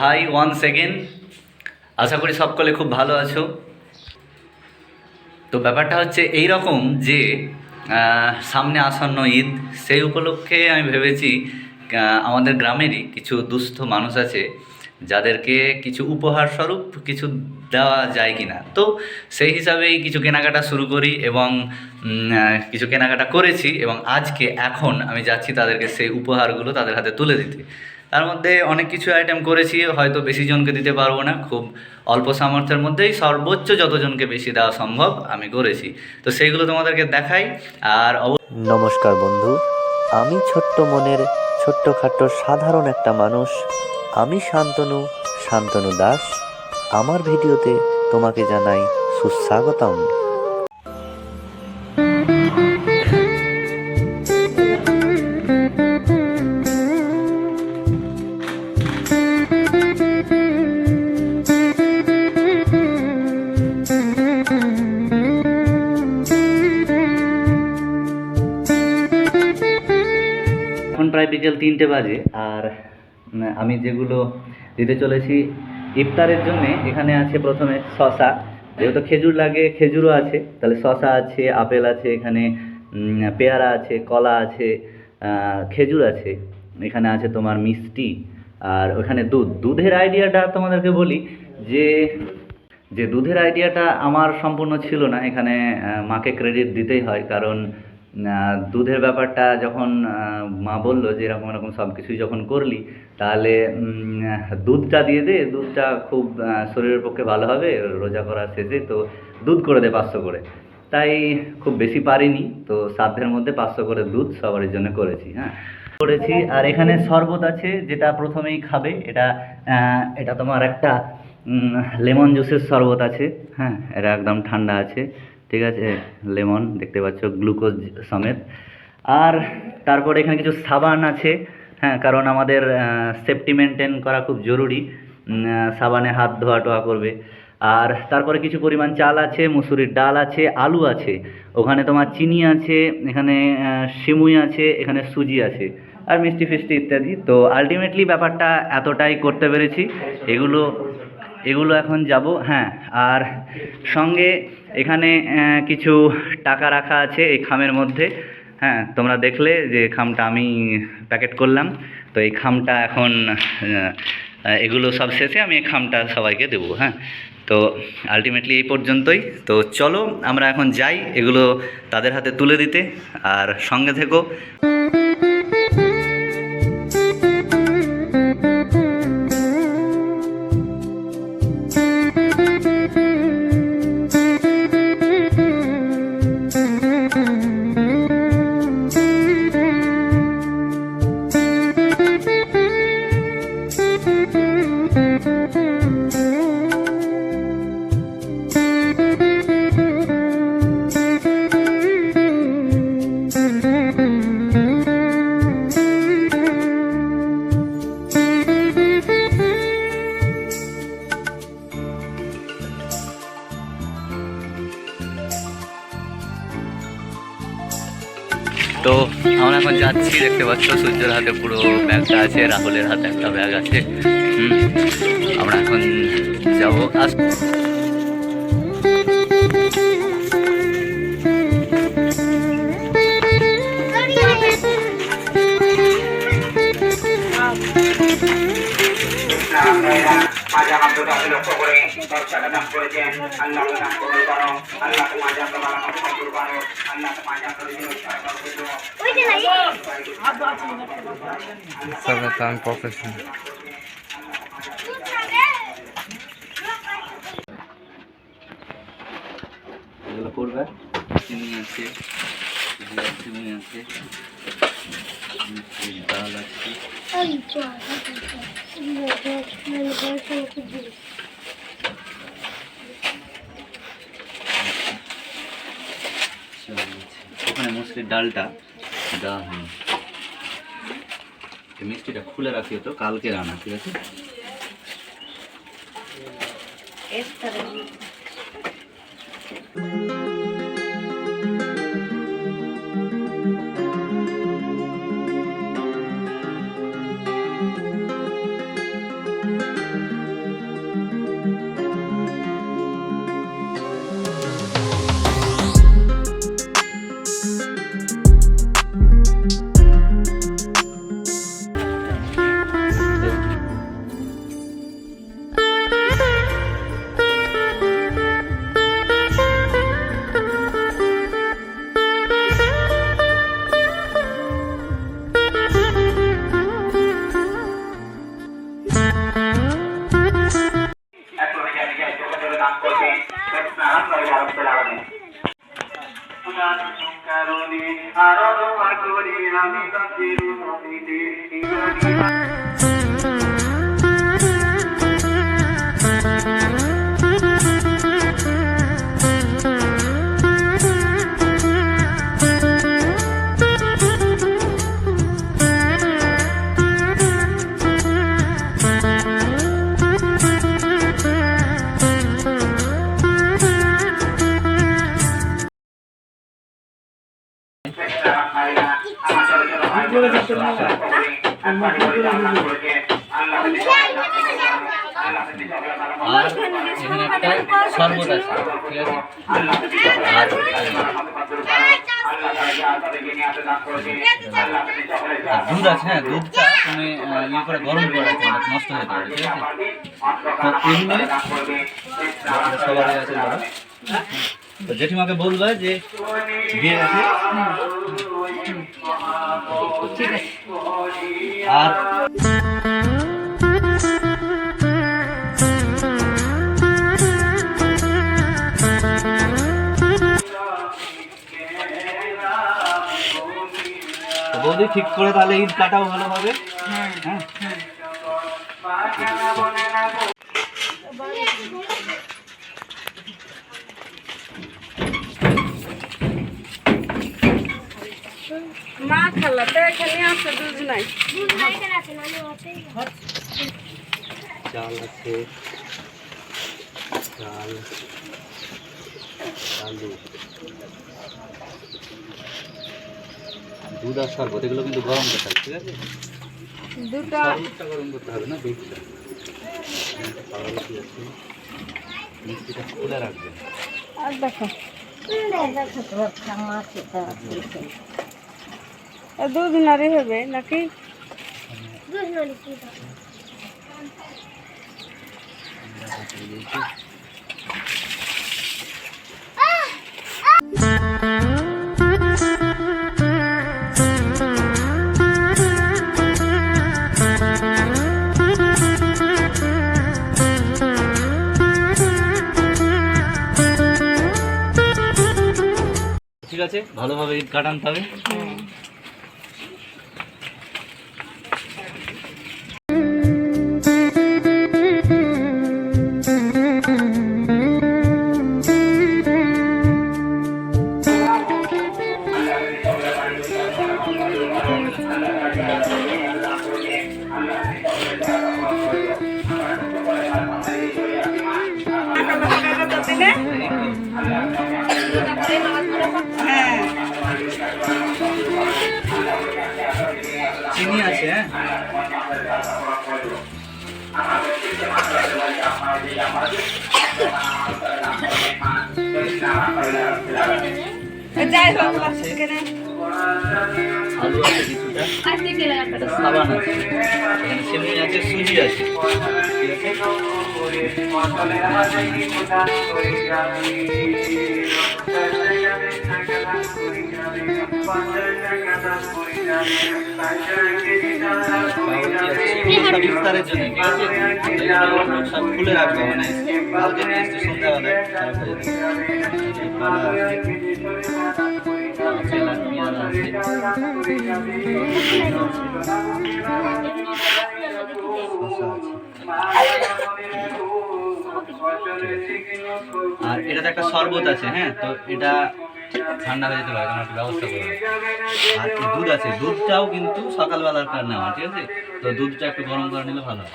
High one second আশা করি সকলে খুব ভালো আছো। তো ব্যাপারটা হচ্ছে এই রকম যে সামনে আসন্ন ঈদ, সেই উপলক্ষে আমি ভেবেছি আমাদের গ্রামেরই কিছু দুস্থ মানুষ আছে, যাদেরকে কিছু উপহার স্বরূপ কিছু দেওয়া যায় কিনা। তো সেই হিসাবেই কিছু কেনাকাটা শুরু করি এবং কিছু কেনাকাটা করেছি এবং আজকে এখন আমি যাচ্ছি তাদেরকে সেই উপহারগুলো তাদের হাতে তুলে দিতে। তার মধ্যে অনেক কিছু আইটেম করেছি, হয়তো বেশি জনকে দিতে পারব না, খুব অল্প সামর্থ্যের মধ্যেই সর্বোচ্চ যতজনকে বেশি দেওয়া সম্ভব আমি করেছি। তো সেইগুলো তোমাদেরকে দেখাই, আর নমস্কার বন্ধু, আমি ছোট্ট মনের ছোট্টখাট্ট সাধারণ একটা মানুষ। আমি শান্তনু শান্তনু দাস। আমার ভিডিওতে তোমাকে জানাই সুস্বাগতম। প্রায় বিকেল তিনটে বাজে। আর আমি যেগুলো দিতে চলেছি ইফতারের জন্যে, এখানে আছে প্রথমে শশা যেহেতু খেজুর লাগে, খেজুরও আছে। তাহলে শশা আছে, আপেল আছে এখানে পেয়ারা আছে, কলা আছে খেজুর আছে। এখানে আছে তোমার মিষ্টি আর ওখানে দুধ। দুধের আইডিয়াটা তোমাদেরকে বলি যে যে দুধের আইডিয়াটা আমার সম্পূর্ণ ছিল না। এখানে মাকে ক্রেডিট দিতেই হয় কারণ দুধের ব্যাপারটা যখন মা বলল যে এরকম এরকম সব কিছুই যখন করলি, তাহলে দুধটা দিয়ে দে, দুধটা খুব শরীরের পক্ষে ভালো হবে, রোজা করার শেষে তো দুধ করে দে পাঁচশো করে। তাই খুব বেশি পারিনি, তো সাধ্যের মধ্যে পাঁচশো করে দুধ সবার জন্য করেছি হ্যাঁ। করেছি, আর এখানে শরবত আছে, যেটা প্রথমেই খাবে, এটা এটা তোমার একটা লেমন জুসের শরবত আছে হ্যাঁ এটা একদম ঠান্ডা আছে। ঠিক আছে? লেমন, দেখতে পাচ্ছ, গ্লুকোজ সমেত। আর তারপরে এখানে কিছু সাবান আছে। হ্যাঁ কারণ আমাদের সেফটি মেনটেন করা খুব জরুরি। সাবানে হাত ধোয়া টোয়া করবে। আর তারপরে কিছু পরিমাণ চাল আছে, মুসুরির ডাল আছে, আলু আছে। ওখানে তোমার চিনি আছে, এখানে সিমুই আছে, এখানে সুজি আছে। আর মিষ্টি ফিষ্টি ইত্যাদি। তো আলটিমেটলি ব্যাপারটা এতটাই করতে পেরেছি। এগুলো এগুলো এখন যাব হ্যাঁ আর সঙ্গে এখানে কিছু টাকা রাখা আছে এই খামের মধ্যে হ্যাঁ তোমরা দেখলে যে খামটা আমি প্যাকেট করলাম, তো এই খামটা এখন এগুলো সব শেষে আমি এই খামটা সবাইকে দেবো হ্যাঁ তো আলটিমেটলি এই পর্যন্তই, তো চলো আমরা এখন যাই, এগুলো তাদের হাতে তুলে দিতে, আর সঙ্গে থেকো। তো আমরা এখন যাচ্ছি, দেখতে পাচ্ছ সূর্যের হাতে পুরো ব্যাগটা আছে, রাহুলের হাতে একটা ব্যাগ আছে। আমরা এখন যাব। আস মাজা হামদুদাকে লক্ষ্য করে দশটাকা দান করেছেন আল্লাহকে দান করে করো আল্লাহকে মাজা তোমার আমার কবুল করো আল্লাহকে মাজা করে দিও সরকার করো Seventh profession. এগুলো করবে চিনি আছে চিনি আছে মিষ্টির ওখানে মুসলির ডালটা দেওয়া হয়নি মিষ্টিটা খুলে রাখিও তো কালকে রান্না ঠিক আছে আর আছে ঠিক আছে আর দুধ আছে হ্যাঁ দুধটা তুমি ইয়ে করে গরম করে রাখবে না, নষ্ট হয়ে যাবে ঠিক আছে? তো এমনি সবারই আছে ধরো তো জেঠিমাকে বলবে যে দিয়ে গেছে আর বৌদি ঠিক করে তাহলে ঈদ কাটাও ভালোভাবে হ্যাঁ। মা খালা তো এখানে আছে দুধ নাই চাল আছে চাল আলু। দুধ আর শরবত এগুলো কিন্তু গরম করতে হবে ঠিক আছে? দুটা। শরবতটা গরম করতে হবে না দুধটা পাউরুটি আছে মিষ্টিটা খুলে রাখবেন। আর দেখো। দুধ নারী হবে নাকি? ঠিক আছে? ভালোভাবে ঈদ কাটান তবে হ্যাঁ যাই হোক এখানে আলু আছে কিছুটা একটা সাবান আছে সিমনি আছে সুজি আছে ঠিক আছে। খুলে আর এটাতে একটা শরবত আছে হ্যাঁ? তো এটা ঠান্ডা হয়ে যেতে পারে কারণ একটা ব্যবস্থা করে আর দুধ আছে, দুধটাও কিন্তু সকালবেলার কার নেওয়া, ঠিক আছে? তো দুধটা একটু গরম করে নিলে ভালো হয়।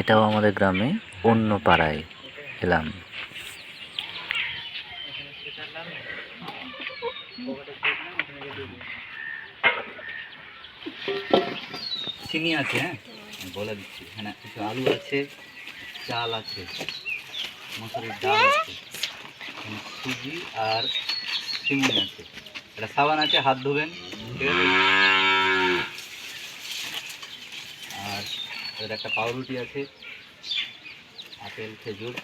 এটাও আমাদের গ্রামে অন্য পাড়ায় এলাম। চিনি আছে হ্যাঁ? বলে দিচ্ছি। হ্যাঁ কিছু আলু আছে, চাল আছে, মসুরের ডাল আছে সুজি আর চিনি আছে। এটা সাবান আছে, হাত ধোবেন, ঠিক আছে আর এর একটা পাউরুটি আছে আপেল খেজুর।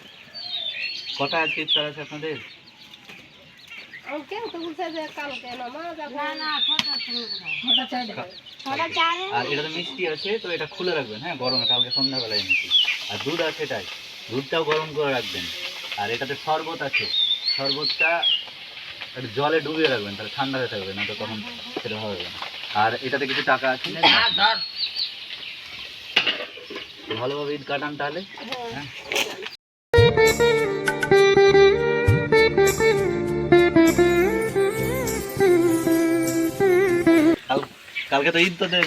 কটা আজকে ইফতার আছে আপনাদের? না না আর এটা তো মিষ্টি আছে তো এটা খুলে রাখবেন হ্যাঁ গরমে কালকে সন্ধ্যাবেলায় মিষ্টি। আর দুধ আছে এটাই। দুধটাও গরম করে রাখবেন। আর এটাতে শরবত আছে। শরবতটা একটু জলে ডুবিয়ে রাখবেন তাহলে ঠান্ডা হয়ে থাকবে না তো তখন সেটা হবে না। আর এটাতে কিছু টাকা আছে? ভালোভাবে ঈদ কাটান তাহলে। হ্যাঁ। কাল কালকে তো ঈদ তোদের।